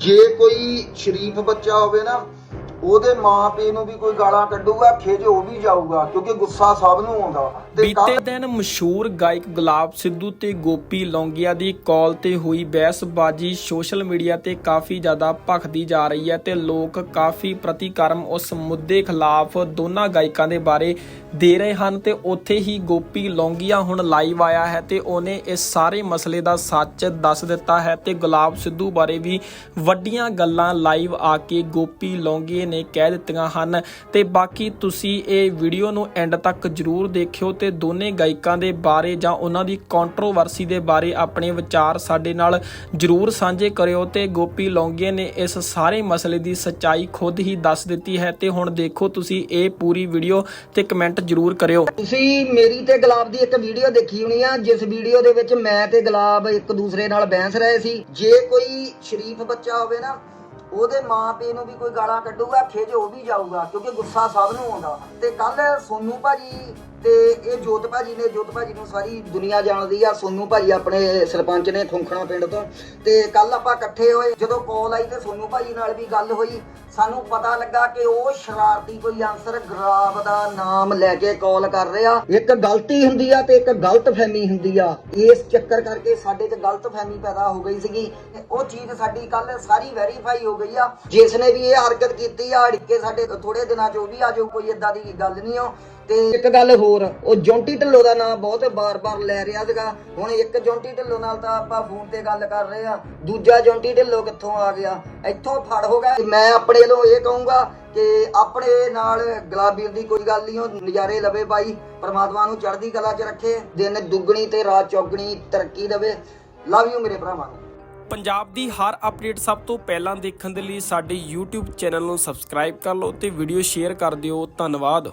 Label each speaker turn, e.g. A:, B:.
A: ਜੇ ਕੋਈ ਸ਼ਰੀਫ ਬੱਚਾ ਹੋਵੇ ਨਾ ਉਹਦੇ ਮਾਪੇ ਨੂੰ ਵੀ ਕੋਈ ਗਾਲਾਂ ਕੱਢੂਗਾ ਖਿਜ ਉਹ ਵੀ ਜਾਊਗਾ ਕਿਉਂਕਿ ਗੁੱਸਾ ਸਭ ਨੂੰ ਆਉਂਦਾ।
B: ਬੀਤੇ ਦਿਨ ਮਸ਼ਹੂਰ ਗਾਇਕ ਗੁਲਾਬ ਸਿੱਧੂ ਤੇ ਗੋਪੀ ਲੌਂਗੀਆ ਦੀ ਕਾਲ ਤੇ ਹੋਈ ਬਹਿਸਬਾਜ਼ੀ ਸੋਸ਼ਲ ਮੀਡੀਆ ਤੇ ਕਾਫੀ ਜ਼ਿਆਦਾ ਭਖਦੀ ਜਾ ਰਹੀ ਹੈ ਤੇ ਲੋਕ ਕਾਫੀ ਪ੍ਰਤੀਕਰਮ ਉਸ ਮੁੱਦੇ ਖਿਲਾਫ ਦੋਨਾਂ ਗਾਇਕਾਂ ਦੇ ਬਾਰੇ ਦੇ ਰਹੇ ਹਨ ਤੇ ਉੱਥੇ ਹੀ ਗੋਪੀ ਲੌਂਗੀਆ ਹੁਣ ਲਾਈਵ ਆਇਆ ਹੈ ਤੇ ਉਹਨੇ ਇਸ ਸਾਰੇ ਮਸਲੇ ਦਾ ਸੱਚ ਦੱਸ ਦਿੱਤਾ ਹੈ ਤੇ ਗੁਲਾਬ ਸਿੱਧੂ ਬਾਰੇ ਵੀ ਵੱਡੀਆਂ ਗੱਲਾਂ ਲਾਈਵ ਆ ਕੇ ਗੋਪੀ ਲੌਂਗੀਏ ਨੇ ਕਹਿ ਦਿੱਤੀਆਂ ਹਨ। ਤੇ ਬਾਕੀ ਤੁਸੀਂ ਇਹ ਵੀਡੀਓ ਨੂੰ ਐਂਡ ਤੱਕ ਜਰੂਰ ਦੇਖਿਓ ਤੇ ਦੋਨੇ ਗਾਇਕਾਂ ਦੇ ਬਾਰੇ ਜਾਂ ਉਹਨਾਂ ਦੀ ਕੰਟਰੋਵਰਸੀ ਦੇ ਬਾਰੇ ਆਪਣੇ ਵਿਚਾਰ ਸਾਡੇ ਨਾਲ ਜਰੂਰ ਸਾਂਝੇ ਕਰਿਓ ਤੇ ਗੋਪੀ ਲੌਂਗੀਏ ਨੇ ਇਸ ਸਾਰੇ ਮਸਲੇ ਦੀ ਸੱਚਾਈ ਖੁਦ ਹੀ ਦੱਸ ਦਿੱਤੀ ਹੈ ਤੇ ਹੁਣ ਦੇਖੋ ਤੁਸੀਂ ਇਹ ਪੂਰੀ ਵੀਡੀਓ ਤੇ ਕਮੈਂਟ ਜਰੂਰ ਕਰਿਓ।
C: ਤੁਸੀਂ ਮੇਰੀ ਤੇ ਗੁਲਾਬ ਦੀ ਇੱਕ ਵੀਡੀਓ ਦੇਖੀ ਹੋਣੀ ਆ, ਜਿਸ ਵੀਡੀਓ ਦੇ ਵਿੱਚ ਮੈਂ ਤੇ ਗੁਲਾਬ ਇੱਕ ਦੂਸਰੇ ਨਾਲ ਬਹਿਸ ਰਹੇ ਸੀ।
A: ਜੇ ਕੋਈ ਸ਼ਰੀਫ ਬੱਚਾ ਹੋਵੇ ਨਾ ਉਹਦੇ ਮਾਪੇ ਨੂੰ ਵੀ ਕੋਈ ਗਾਲਾਂ ਕੱਢੂਗਾ ਖਿਜ ਉਹ ਵੀ ਜਾਊਗਾ, ਕਿਉਂਕਿ ਗੁੱਸਾ ਸਭ ਨੂੰ ਆਉਂਦਾ। ਤੇ ਕੱਲ ਸੋਨੂ ਭਾਜੀ ਤੇ ਇਹ ਜੋਤ ਭਾਜੀ ਨੇ, ਜੋਤ ਭਾਜੀ ਨੂੰ ਸਾਰੀ ਦੁਨੀਆ ਜਾਣਦੀ ਆ, ਸੋਨੂ ਭਾਜੀ ਆਪਣੇ ਸਰਪੰਚ ਨੇ ਖੁੰਖਣਾ ਪਿੰਡ ਤੋਂ। ਤੇ ਕੱਲ ਆਪਾਂ ਇਕੱਠੇ ਹੋਏ, ਜਦੋਂ ਕਾਲ ਆਈ ਤੇ ਸੋਨੂ ਭਾਜੀ ਨਾਲ ਵੀ ਗੱਲ ਹੋਈ ਸਾਨੂੰ ਪਤਾ ਲੱਗਾ ਕਿ ਉਹ ਸ਼ਰਾਰਤੀ ਕੋਈ ਆਨਸਰ ਗਰਾਬ ਦਾ ਨਾਮ ਲੈ ਕੇ ਕਾਲ ਕਰ ਰਿਹਾ
C: ਇੱਕ ਗਲਤੀ ਹੁੰਦੀ ਆ ਤੇ ਇੱਕ ਗਲਤ ਫਹਿਮੀ ਹੁੰਦੀ ਆ।
A: ਇਸ ਚੱਕਰ ਕਰਕੇ ਸਾਡੇ 'ਚ ਗਲਤ ਫਹਿਮੀ ਪੈਦਾ ਹੋ ਗਈ ਸੀਗੀ ਤੇ ਉਹ ਚੀਜ਼ ਸਾਡੀ ਕੱਲ ਸਾਰੀ ਵੈਰੀਫਾਈ ਹੋ ਗਈ ਆ। ਜਿਸ ਨੇ ਵੀ ਇਹ ਹਰਕਤ ਕੀਤੀ ਆ, ਅੜਕੇ ਸਾਡੇ ਥੋੜੇ ਦਿਨਾਂ 'ਚ ਉਹ ਵੀ ਆ ਜਾਊ, ਕੋਈ ਇਦਾਂ ਦੀ ਗੱਲ ਨਹੀਂ ਆ। ਤੇ
C: ਇੱਕ ਗੱਲ ਹੋਰ, ਉਹ ਜੌਂਟੀ ਢਿੱਲੋਂ ਦਾ ਨਾਮ ਬਹੁਤ ਬਾਰ-ਬਾਰ ਲੈ ਰਿਹਾ ਸੀਗਾ।
A: ਹੁਣ ਇੱਕ ਜੌਂਟੀ ਢਿੱਲੋਂ ਨਾਲ ਤਾਂ ਆਪਾਂ ਫੋਨ ਤੇ ਗੱਲ ਕਰ ਰਹੇ ਆ ਦੂਜਾ ਜੌਂਟੀ ਢਿੱਲੋਂ ਕਿੱਥੋਂ ਆ ਗਿਆ? ਇੱਥੋਂ ਫੜ ਹੋ ਗਿਆ। ਮੈਂ ਆਪਣੇ ਵੱਲੋਂ ਇਹ ਕਹੂੰਗਾ ਕਿ ਆਪਣੇ ਨਾਲ ਗੁਲਾਬੀਰ ਦੀ ਕੋਈ ਗੱਲ ਨਹੀਂ, ਉਹ ਨਜ਼ਾਰੇ ਲਵੇ ਬਾਈ। ਪ੍ਰਮਾਤਮਾ ਨੂੰ ਚੜ੍ਹਦੀ ਕਲਾ 'ਚ ਰੱਖੇ। ਦਿਨ ਦੁੱਗਣੀ ਤੇ ਰਾਤ ਚੌਗਣੀ ਤਰੱਕੀ ਦੇਵੇ। ਲਵ ਯੂ ਮੇਰੇ ਭਰਾਵਾਂ ਨੂੰ।
B: ਪੰਜਾਬ ਦੀ ਹਰ ਅਪਡੇਟ ਸਭ ਤੋਂ ਪਹਿਲਾਂ ਦੇਖਣ ਦੇ ਲਈ ਸਾਡੇ YouTube ਚੈਨਲ ਨੂੰ ਸਬਸਕ੍ਰਾਈਬ ਕਰ ਲਓ ਤੇ ਵੀਡੀਓ ਸ਼ੇਅਰ ਕਰ ਦਿਓ। ਧੰਨਵਾਦ।